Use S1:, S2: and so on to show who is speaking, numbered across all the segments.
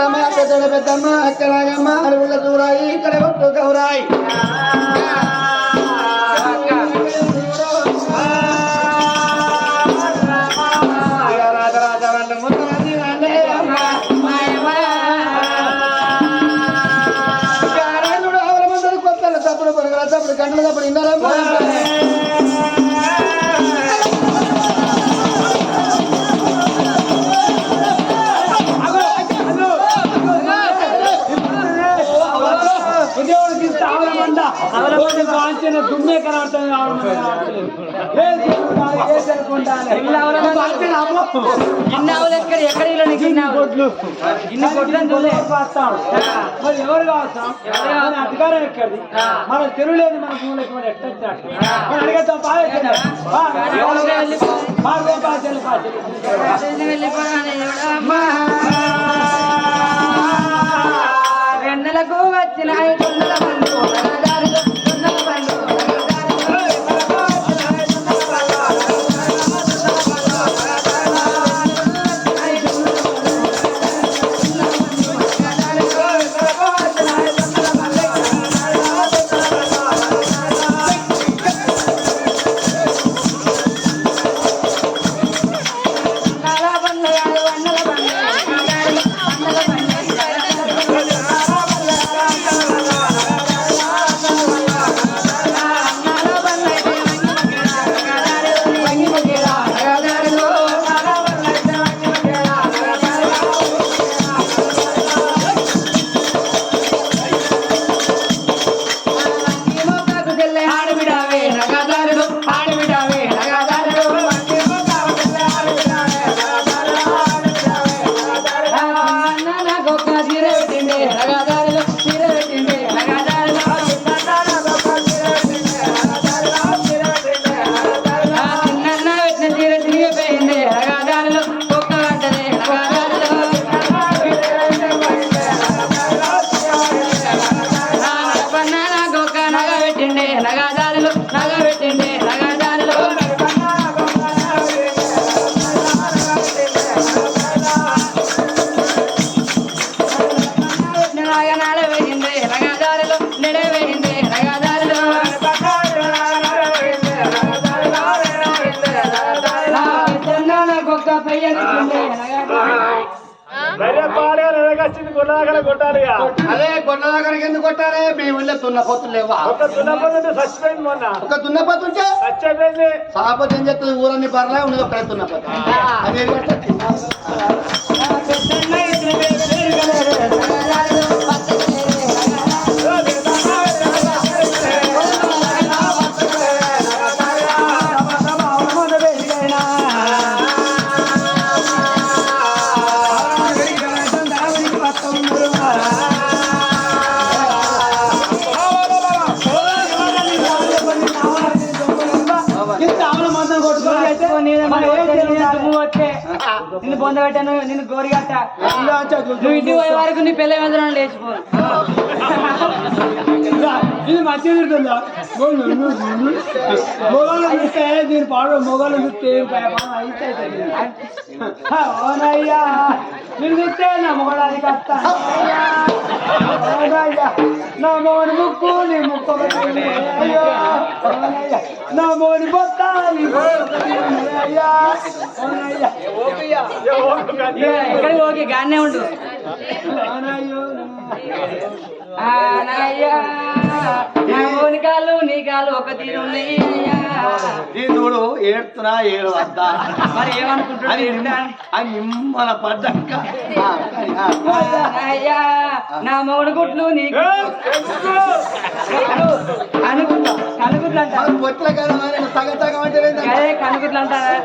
S1: పెద్దమ్మ పెద్దల పెద్దమ్మ అక్కలాగమ్మ అడుగుల దూరాయి ఇక్కడ ఒట్టు గౌరాయి.
S2: చెరుకుంటాను. కాంచిన అమ్మో.
S3: ఇన్ని ఆవులు ఎక్కడ ఇల్లు ఇన్ని?
S2: కొట్లు.
S3: ఇన్ని కొట్లని చూలే
S2: వస్తాం. మరి ఎవరు కావస్తాం మన అధికారం ఎక్కడిది? మన తెరువు లేదు మన భూములకి మరి ఎట్ట వచ్చినట్టు? మరి అడిగేద్దాం, బాగా చేద్దాం. బా,
S1: అదే కొండ దగ్గరికి ఎందుకు కొట్టారే మీ ఊళ్ళో తున్న పొత్తులు లేవా?
S2: ఒక దున్నపోతుంటే చచ్చిపోయింది మొన్న.
S1: ఒక దున్నపోతు ఉంటే?
S2: చచ్చిపోయింది.
S1: సాపతి ఏం చెప్తుంది ఊరన్ని పర్లే ఉన్నది ఒక్కడే దున్నపోతు. అదే
S3: నువ్వు ఇంటికి పోయే వరకు నీ పిల్ల మీద లేచిపో
S2: ఇది మంచిగా తిరుగుతుందా? మొగలు చూస్తే దీని పాడు? మొగలు చూస్తే అవునయ్యా. నేను చూస్తే నా మొగడానికి అవునయ్యా. నా మోని ముక్కు నీ ముక్కు ఒకటి. అయ్యో. అవునయ్యా. నా మోని బొత్త నీ బొత్త ఒకటి. అయ్యా. అవునయ్యా.
S3: ఎక్కడికి ఓకే గానే ఉండు.
S1: చూడు ఏడుతున్నా ఏడు వద్దా.
S3: మరి ఏమనుకుంటున్నాడు
S1: అని నిమ్మల పడ్డాక.
S3: నా మౌడు గుట్లు నీకు కనుగుట్ల కనుగుట్లు అంటారు?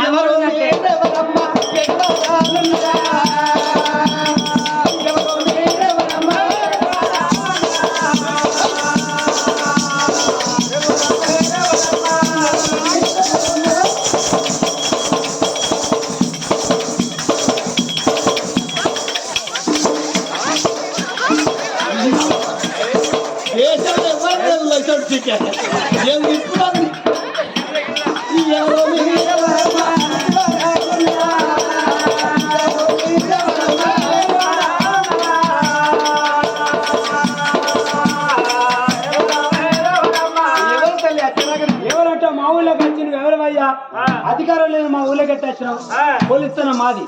S1: ఎవరు ఎవరమ్మ? ఎవరమ్మా?
S3: ಕಟ್ಟಾಚ್ರ ಪೊಲೀಸ್ತನ ಮಾದಿ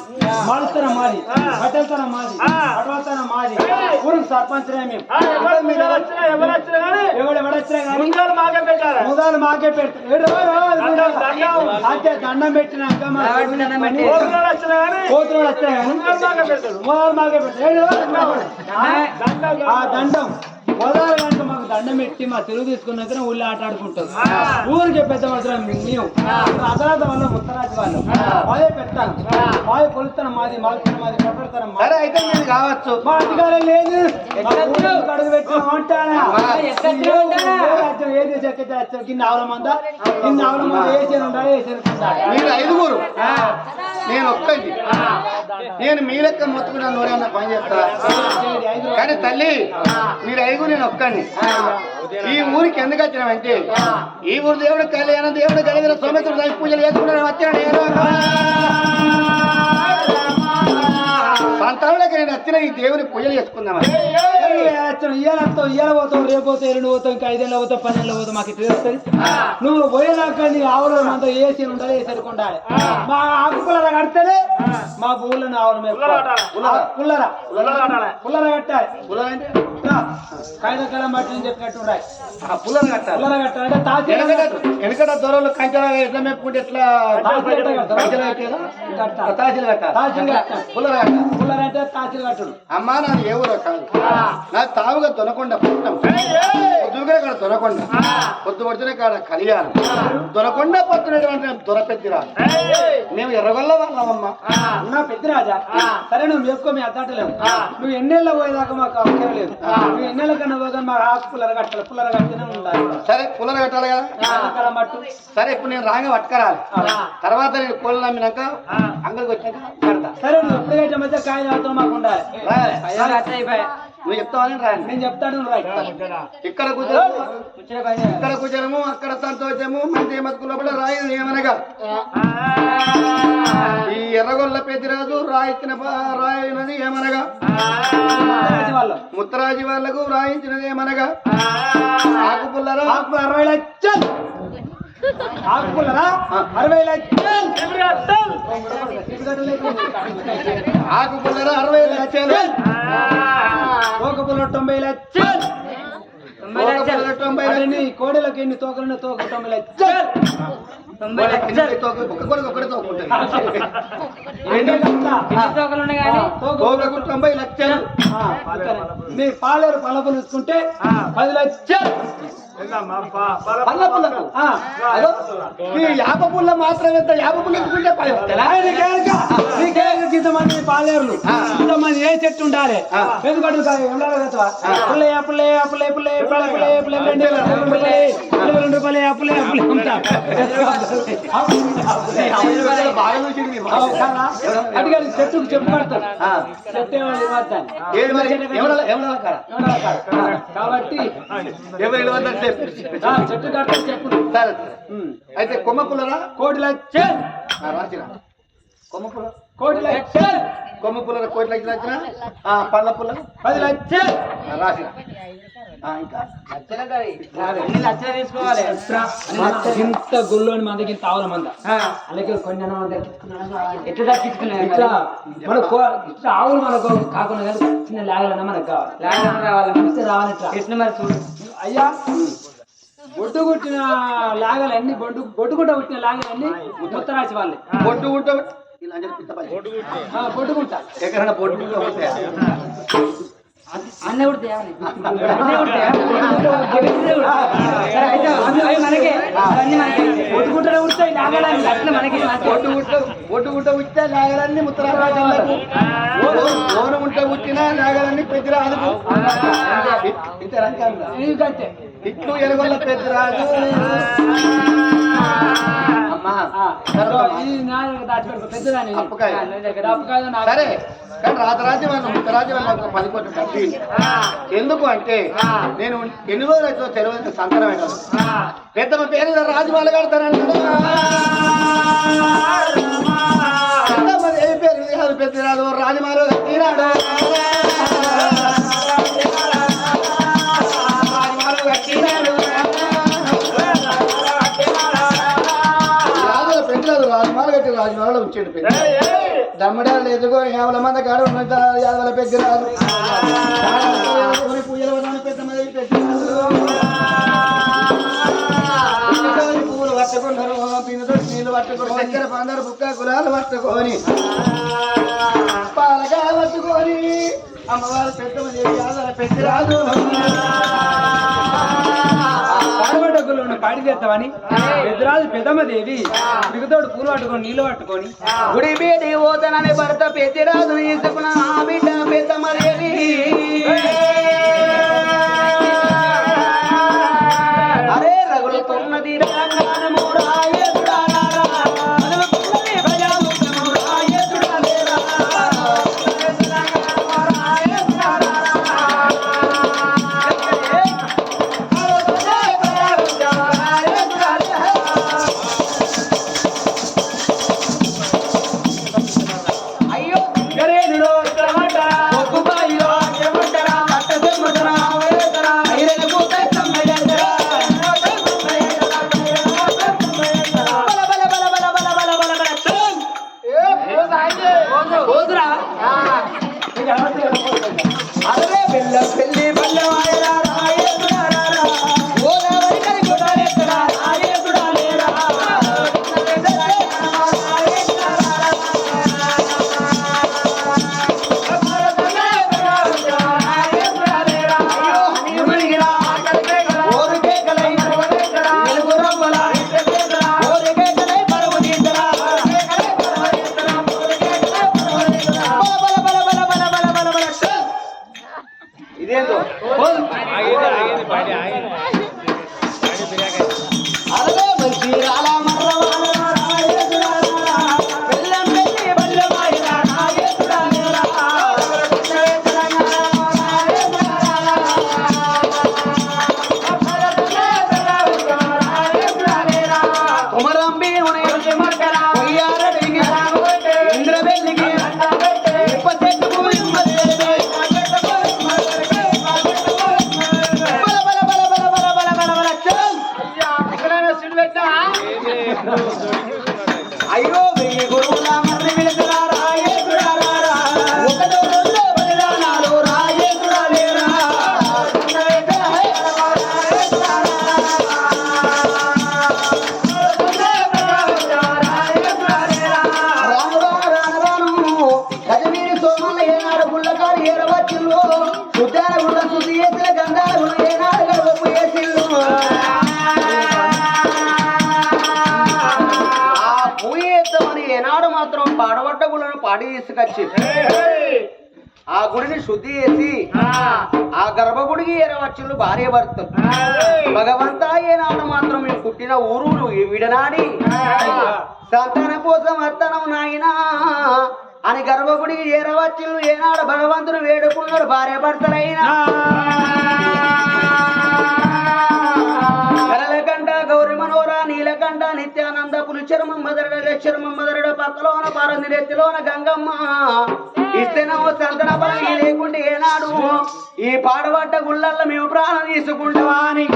S3: ಮಾಲಸ್ತನ ಮಾದಿ ಕಟಲ್ತನ ಮಾದಿ అడవతన మాది ఊరు సర్పంచ్నే మేము ఎవరు ఎవడొచ్చినా కానీ ముందాలు మాకే పెట్టారు ముందాలు మాకే పెడతారు అంటే దండం పెట్టినాక కోతులు వచ్చినా కానీ ముందాలు మాకే పెడతారు ఆ దండం మొదలు గంట దండం పెట్టి మా తెలుగు తీసుకున్నాక ఊళ్ళో ఆట ఆడుకుంటాం. ఊరికి పెద్ద మాత్రం మేము. అసలాత వల్ల ముత్తరాజు వాళ్ళు. మాదే పెడతాను మాది కొలుస్తాను మాది మాలుస్తాను మాది కొట్టడతాను
S1: సరే అయితే నేను కావచ్చు.
S3: మా అధికారం లేదు. అడుగు పెట్టిన ఉంటానా ఏది చెక్క కింద ఆవుల మంద కింద ఆవుల మంద వేసేది ఉండాలి వేసేది ఉండాలి
S1: మీరు ఐదుగురు. నేను ఒక్కండి నేను మీ లెక్క మొత్తుకున్న నూరేమన్నా పని చేస్తా. కానీ తల్లి మీరు ఐదు నేను ఒక్కండి ఈ ఊరికి ఎందుకు వచ్చినామంటే ఈ ఊరు దేవుడు కళ్యాణ దేవుడు కలిగిన సోమేశ్వరుడు పూజలు చేసుకున్నాను వచ్చాడు నేను. సంతానులకి నేను వచ్చిన ఈ దేవుని పూజలు చేసుకుందామని
S3: ఇయ్యాల వస్తావు ఇయ్యాల పోతావు రేపు పోతావు ఎల్లుండి పోతావు ఇంకా ఐదేళ్ళు పోతావు పన్నెండు పోతావు మాకు ఇట్లా తెలుస్తుంది. నువ్వు పోయినాక నీ ఆవులు అంతా ఏసీ ఉండాలి వేసి ఉండాలి? మా ఆకుపుల్లర కడితేనే మా ఊళ్ళో ఆవులు మేము పుల్లర పుల్లర. కట్టాలి. కాగితకాలం బట్టి చెప్పినట్టు
S1: పుల్లను కట్టాలి.
S3: పుల్లర కట్టాలంటే తాసి
S1: వెనకట దొరలు కంచెలు ఎట్లా మెప్పుకుంటే ఎట్లా
S3: తాసీలు కట్టాలి.
S1: కంచెలు కట్టేదా?
S3: కట్టాలి.
S1: తాసీలు కట్టాలి.
S3: తాసీలు కట్టాలి.
S1: అమ్మా నాది ఏ ఊరో కాదు. నాకు తావుగా దొనకొండ పట్టణం. పొద్దుగా కాడ దొనకొండ పొద్దు పడుతున్న కాడ కళ్యాణం. దొనకొండ పట్టునటువంటి దొరపెద్దిరా మేము ఎర్రగొల్ల వాళ్ళమమ్మా.
S3: నా పెద్దరాజా? సరే నువ్వు మేపుకో మీ అద్దాటలేము నువ్వు ఎన్నెళ్ళ పోయేదాకా మాకు అవసరం లేదు. నువ్వు ఎన్నెళ్ళ కన్నా పోగా మా ఆకు పుల్లర కట్టాలి. పుల్లర కట్టినే ఉండాలి.
S1: సరే పుల్లలు కట్టాలి కదా?
S3: మట్టు.
S1: సరే ఇప్పుడు నేను రాగా పట్టుకరాలి. తర్వాత నేను కోళ్ళు నమ్మినాక అంగడికి వచ్చినాక కడతా.
S3: సరే నువ్వు ఎప్పుడు కట్టే మధ్య కాగితం మాకు ఉండాలి.
S1: నువ్వు చెప్తావని రాయాలి
S3: నేను చెప్తాను
S1: ఇక్కడ కూర్చోము ఇక్కడ కూర్చోము అక్కడ సంతోషము మంచి మతుకు లోపల రాయి ఏమనగా? ఈ ఎర్రగొల్ల పెద్దిరాజు రాయించిన రాయినది ఏమనగా? ముత్తరాజు వాళ్ళకు రాయించినది ఏమనగా? ఆకు పుల్లరా
S3: ఆకు అరవై లక్షలు. ఆకు పుల్లరా అరవై లక్షలు.
S1: ఆకు పుల్లరా అరవై లక్షలు.
S3: ఒక పుల్ల తొంభై లక్షలు.
S1: తొంభై లక్షలు.
S3: కోడలకు ఎన్ని తోకలు తోక తొంభై లక్షలు.
S1: తొంభై లక్షలు.
S3: మీ పాలేరు పలపలు ఇచ్చుకుంటే పది లక్షలు.
S1: ఈ యాప పుల్ల మాత్రం ఎంత? యాప పుల్ల
S3: ఎందుకుంటే ఇంతమంది ఏ చెట్టు ఉండాలి? ఎందుకంటే రెండు పుల్లే రెండు చెప్పు కాబట్టి
S1: ఎవరు అయితే కొమ్మపులరా కోటిల రాసిన కొమ్మపుల
S3: కోటి లక్షలు.
S1: కొమ్మ కోటి లక్షలు వచ్చిన? పళ్ళ పుల్ల?
S3: పది లక్షలు. రాసిన ఇంత గుళ్ళోని మన దగ్గర తావల మంద. అలాగే కొన్ని ఎట్లా ఇట్లా ఇట్లా ఆవులు మనకు కాకుండా చిన్న లాగలన్నా మనకు కావాలి. లాగలన్నా రావాలి. రావాలి కృష్ణ మరి చూడు. అయ్యా బొడ్డు కుట్టిన లాగలన్నీ బొట్టు బొట్టుకుంట కుట్టిన లాగలన్నీ ముత్తరాశి వాళ్ళే
S2: బొడ్డు గుంట బొట్టుకుంట బొడ్డు బొట్టుకుంట అన్నవుడు దేవుని మనకే అవన్నీ మనకే
S1: ఒట్టు గుట్టలో ఉడతాయి నాగరాన్ని
S3: అట్లా
S1: ఇట్లు ఎలుగొల్ల పెద్దరాజు. సరే కానీ రాజరాజ్యమైన ఉత్తరాజ్యమైన కట్టి ఎందుకు అంటే నేను ఎన్ని రోజులు అయితే తెలియదు సంతరమైన పెద్ద పేరు రాజమాల వాళ్ళు కడతానంటే పేరు రాజు రాజమాలు తీరాడు
S4: రాజులలో వచ్చాడు దమ్మడాలు ఎదుగు యావల కాడ యాదవల పెగ్గరాలు పూజల మంది పూలు పట్టుకుంటారు పిండితో పట్టుకుని చక్కెర బుక్క పాలగా పట్టుకొని అమ్మవారు పెద్ద మంది యాదవల
S3: గుళ్ళను పాడి చేద్దామని పెద్దరాజు పెదమ్మదేవి తిరుగుతోడు పూలు పట్టుకొని నీళ్ళు పట్టుకొని
S4: గుడి మీద భర్త పెద్దరాజు తీసుకున్న బిడ్డ పెద్దమ్మదేవి. ಇದೇನು? అయ్యో వెయ్యి గురువుల తీసుకొచ్చి. ఆ గుడిని శుద్ధి చేసి ఆ. గర్భగుడికి ఏరవచ్చులు భార్య భర్తలు భగవంతా ఏనాడు మాత్రం మేము పుట్టిన ఊరు విడనాడి. సంతాన కోసం అత్తనం నాయనా. అని గర్భగుడికి చేరవచ్చులు ఏనాడు భగవంతుడు వేడుకున్నాడు భార్య భర్తలైనా. గౌరి మనోరా నిత్యానంద పులిచర్మం మదరడ లక్షర్మం మదరడ పక్కలోన పారంది నెత్తిలోన గంగమ్మ. ఇస్తేనో సంతన పని లేకుంటే ఏనాడు? ఈ పాడబడ్డ గుళ్ళల్లో మేము ప్రాణం తీసుకుంటావా అని.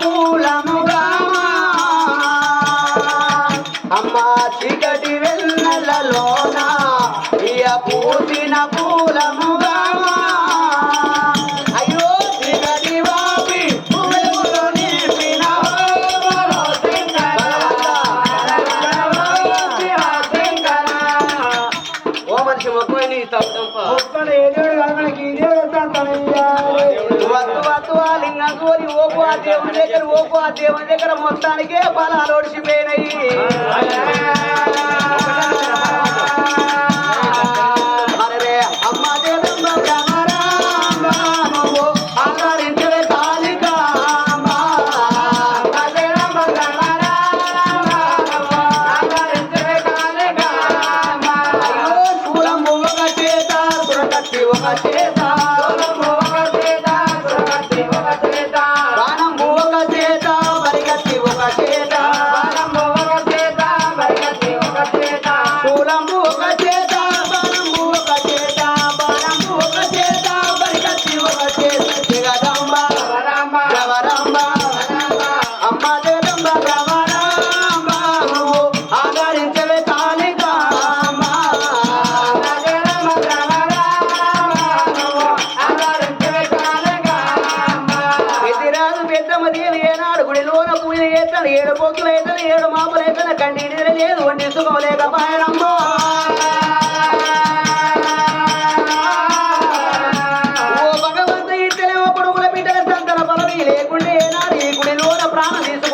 S4: పూలముగా అమ్మా చికటి వెన్నెలలోన ఇయ పూలము ఆ ఓపు ఆ దేవుని దగ్గర ఓపు ఆ దేవుని దగ్గర మొత్తానికే ఫలాలు ఒడిచిపోయినాయి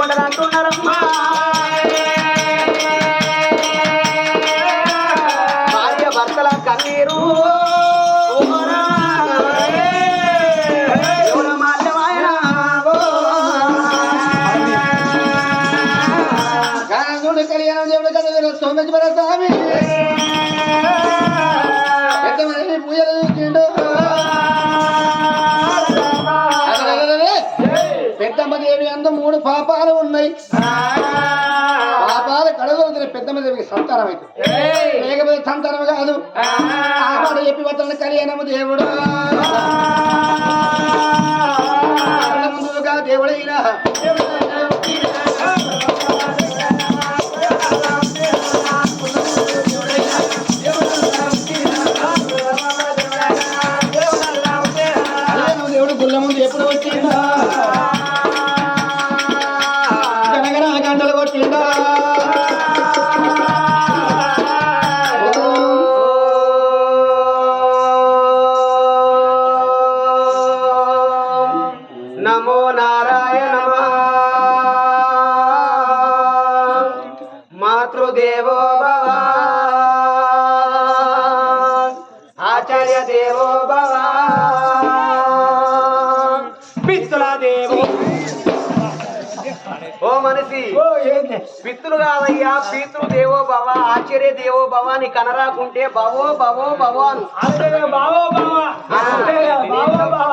S4: ప్రాణం అంటున్నారమ్మా
S2: పాపాలు ఉన్నాయి పాపాలు కడగలుగుతాయి పెద్దమ్మ దేవికి సంతానం అయితే. లేకపోతే సంతానం కాదు. ఆ. మాట చెప్పి వస్తాడు కళ్యాణము దేవుడు. దేవుడైనా.
S4: మాతృదేవో భవ ఆచార్య దేవో భవ పిత్తుల దేవో ఓ మనిషి పిత్తులు కాదయ్యా పితృ దేవో భవ ఆచార్య దేవో భవ నీ కనరాకుంటే భవో భవో భవాను.
S3: బావో బావా బావో బావా